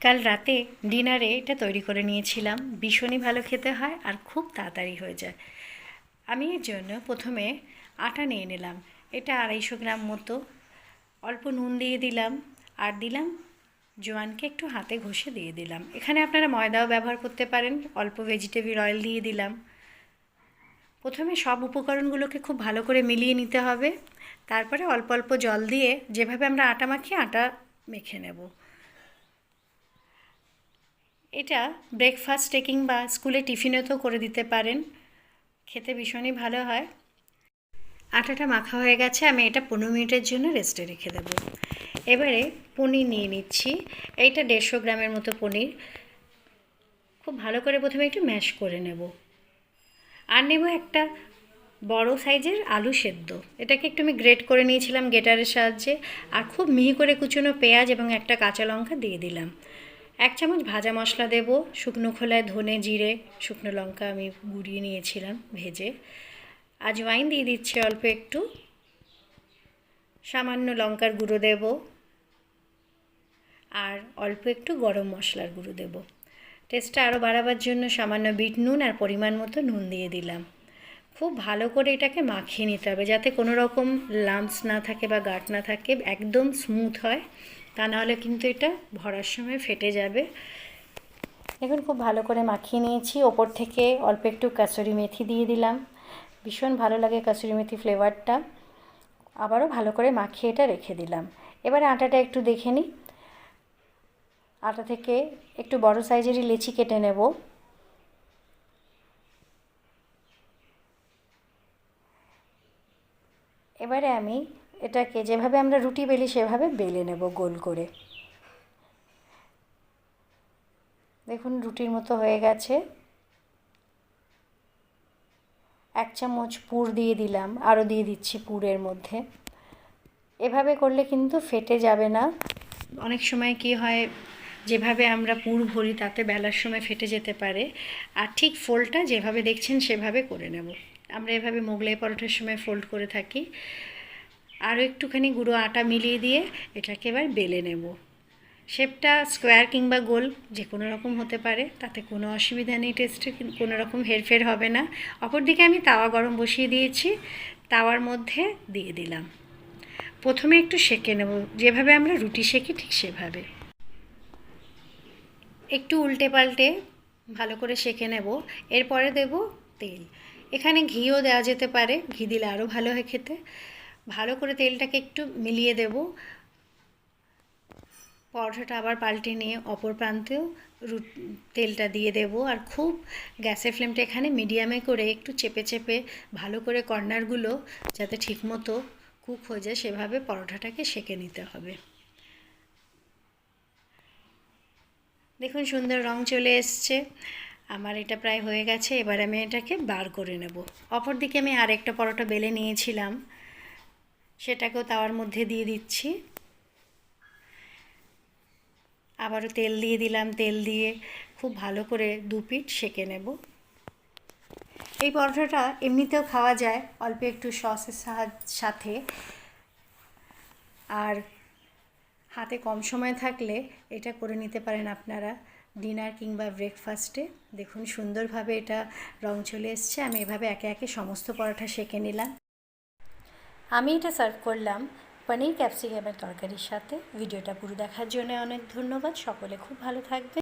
কাল রাতে ডিনারে এটা তৈরি করে নিয়েছিলাম। ভীষণই ভালো খেতে হয় আর খুব তাড়াতাড়ি হয়ে যায়। আমি এর জন্য প্রথমে আটা নিয়ে নিলাম। এটা আড়াইশো গ্রাম মতো। অল্প নুন দিয়ে দিলাম আর দিলাম জোয়ানকে একটু হাতে ঘষে দিয়ে দিলাম। এখানে আপনারা ময়দাও ব্যবহার করতে পারেন। অল্প ভেজিটেবিল অয়েল দিয়ে দিলাম। প্রথমে সব উপকরণগুলোকে খুব ভালো করে মিলিয়ে নিতে হবে। তারপরে অল্প অল্প জল দিয়ে যেভাবে আমরা আটা মাখি, আটা মেখে নেব। এটা ব্রেকফাস্ট ব্রেকফাস্টে কিংবা স্কুলে টিফিনেতেও করে দিতে পারেন। খেতে ভীষণই ভালো হয়। আটাটা মাখা হয়ে গেছে, আমি এটা পনেরো মিনিটের জন্য রেস্টে রেখে দেবো। এবারে পনির নিয়ে নিচ্ছি। এইটা দেড়শো গ্রামের মতো পনির। খুব ভালো করে প্রথমে একটু ম্যাশ করে নেব। আর নেব একটা বড় সাইজের আলু সেদ্ধ। এটাকে একটু আমি গ্রেট করে নিয়েছিলাম গেটারের সাহায্যে। আর খুব মিহি করে কুচনো পেঁয়াজ এবং একটা কাঁচা লঙ্কা দিয়ে দিলাম। এক চামচ ভাজা মশলা দেব, শুকনো খোলায় ধনে জিরে, শুকনো লঙ্কা আমি গুঁড়িয়ে নিয়েছিলাম ভেজে। আজওয়াইন দিয়ে দিচ্ছি অল্প একটু। সামান্য লঙ্কার গুঁড়ো দেব। আর অল্প একটু গরম মশলার গুঁড়ো দেব। টেস্টটা আরও বাড়াবার জন্য সামান্য বিট নুন আর পরিমাণ মতো নুন দিয়ে দিলাম। খুব ভালো করে এটাকে মাখিয়ে নিতে হবে যাতে কোনো রকম লাম্পস না থাকে বা গাঁট না থাকে, একদম স্মুথ হয়। তা নাহলে কিন্তু এটা ভরার সময় ফেটে যাবে। এখন খুব ভালো করে মাখিয়ে নিয়েছি। ওপর থেকে অল্প একটু কাসুরি মেথি দিয়ে দিলাম। ভীষণ ভালো লাগে কাসুরি মেথি ফ্লেভারটা। আবারও ভালো করে মাখিয়ে এটা রেখে দিলাম। এবারে আটাটা একটু দেখে নিই। আটা থেকে একটু বড় সাইজেরই লেচি কেটে নেব। এবারে আমি এটাকে যেভাবে আমরা রুটি বেলি, সেভাবে বেলে নেব গোল করে। দেখুন, রুটির মতো হয়ে গেছে। এক চামচ পুর দিয়ে দিলাম, আরও দিয়ে দিচ্ছি পুরের মধ্যে। এভাবে করলে কিন্তু ফেটে যাবে না। অনেক সময় কি হয়, যেভাবে আমরা পুর ভরি, তাতে বেলার সময় ফেটে যেতে পারে। আর ঠিক ফোল্ডটা যেভাবে দেখছেন, সেভাবে করে নেব। আমরা এভাবে মোগলাই পরোটার সময় ফোল্ড করে থাকি। আরও একটুখানি গুঁড়ো আটা মিলিয়ে দিয়ে এটাকে এবার বেলে নেব। শেপটা স্কোয়ার কিংবা গোল যে কোনো রকম হতে পারে, তাতে কোনো অসুবিধা নেই, টেস্টে কোনো রকম হেরফের হবে না। অপরদিকে আমি তাওয়া গরম বসিয়ে দিয়েছি, তাওয়ার মধ্যে দিয়ে দিলাম। প্রথমে একটু সেঁকে নেব, যেভাবে আমরা রুটি সেঁকি ঠিক সেভাবে। একটু উল্টে পাল্টে ভালো করে সেঁকে নেব, এরপরে দেব তেল। এখানে ঘিও দেওয়া যেতে পারে, ঘি দিলে আরও ভালো হয় খেতে। ভালো করে তেলটাকে একটু মিলিয়ে দেব। পরোটাটা আবার পাল্টে নিয়ে অপর প্রান্তেও রুট, তেলটা দিয়ে দেব। আর খুব গ্যাসের ফ্লেমটা এখানে মিডিয়ামে করে একটু চেপে চেপে ভালো করে কর্নারগুলো যাতে ঠিকমতো কুক হয়ে যায়, সেভাবে পরোটাটাকে সেঁকে নিতে হবে। দেখুন সুন্দর রং চলে এসছে। আমার এটা প্রায় হয়ে গেছে, এবার আমি এটাকে বার করে নেব। অপর দিকে আমি আরেকটা পরোটা বেলে নিয়েছিলাম। সেটাকেও তাওয়ার মধ্যে দিয়ে দিচ্ছি। আবারও তেল দিয়ে দিলাম, তেল দিয়ে খুব ভালো করে দু পিঠ সেঁকে নেব। এই পরোটাটা এমনিতেও খাওয়া যায়, অল্প একটু সসের সাথে। আর হাতে কম সময় থাকলে এটা করে নিতে পারেন আপনারা ডিনার কিংবা ব্রেকফাস্টে। দেখুন সুন্দরভাবে এটা রং চলে এসছে, আমি এভাবে একে একে সমস্ত পরোটা সেঁকে নিলাম। আমি এটা সার্ভ করলাম পনির ক্যাপসিকামের তরকারির সাথে। ভিডিওটা পুরো দেখার জন্য অনেক ধন্যবাদ। সকলে খুব ভালো থাকবে